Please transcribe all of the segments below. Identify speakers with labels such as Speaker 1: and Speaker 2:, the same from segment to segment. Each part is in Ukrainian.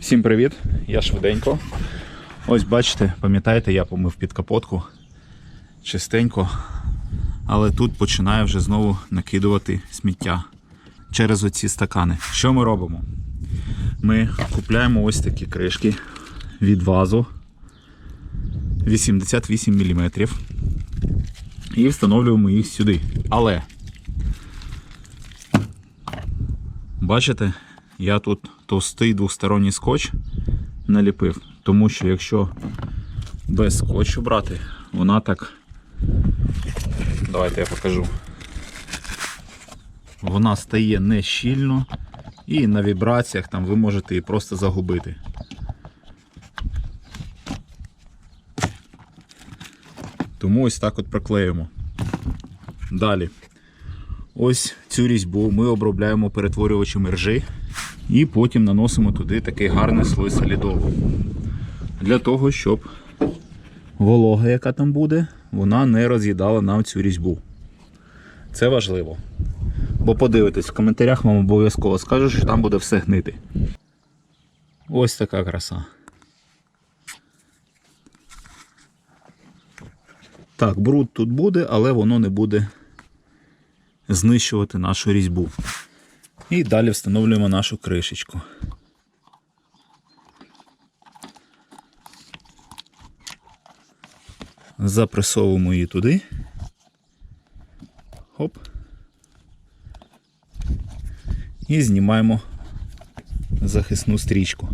Speaker 1: Всім привіт! Я швиденько. Ось бачите, пам'ятаєте, я помив під капотку чистенько, але тут починає вже знову накидувати сміття через оці стакани. Що ми робимо? Ми купляємо ось такі кришки від вазу 88 мм і встановлюємо їх сюди. Але бачите, я тут товстий двосторонній скотч наліпив, тому що якщо без скотчу брати, вона так. Давайте я покажу. Вона стає не щільно і на вібраціях там ви можете її просто загубити. Тому ось так от проклеїмо. Далі. Ось цю різьбу ми обробляємо перетворювачем ржи і потім наносимо туди такий гарний слой солідолу. Для того, щоб волога, яка там буде, вона не роз'їдала нам цю різьбу. Це важливо. Бо подивитесь, в коментарях вам обов'язково скажуть, що там буде все гнити. Ось така краса. Так, бруд тут буде, але воно не буде знищувати нашу різьбу. І далі встановлюємо нашу кришечку. Запресовуємо її туди. Хоп. І знімаємо захисну стрічку.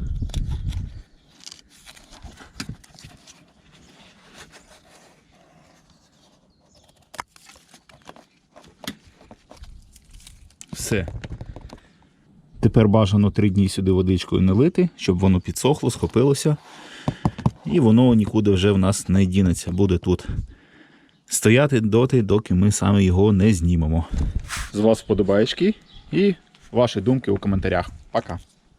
Speaker 1: Все. Тепер бажано 3 дні сюди водичкою налити, щоб воно підсохло, схопилося. І воно нікуди вже в нас не дінеться. Буде тут стояти доти, доки ми саме його не знімемо. З вас вподобаєчки і ваші думки у коментарях. Пока.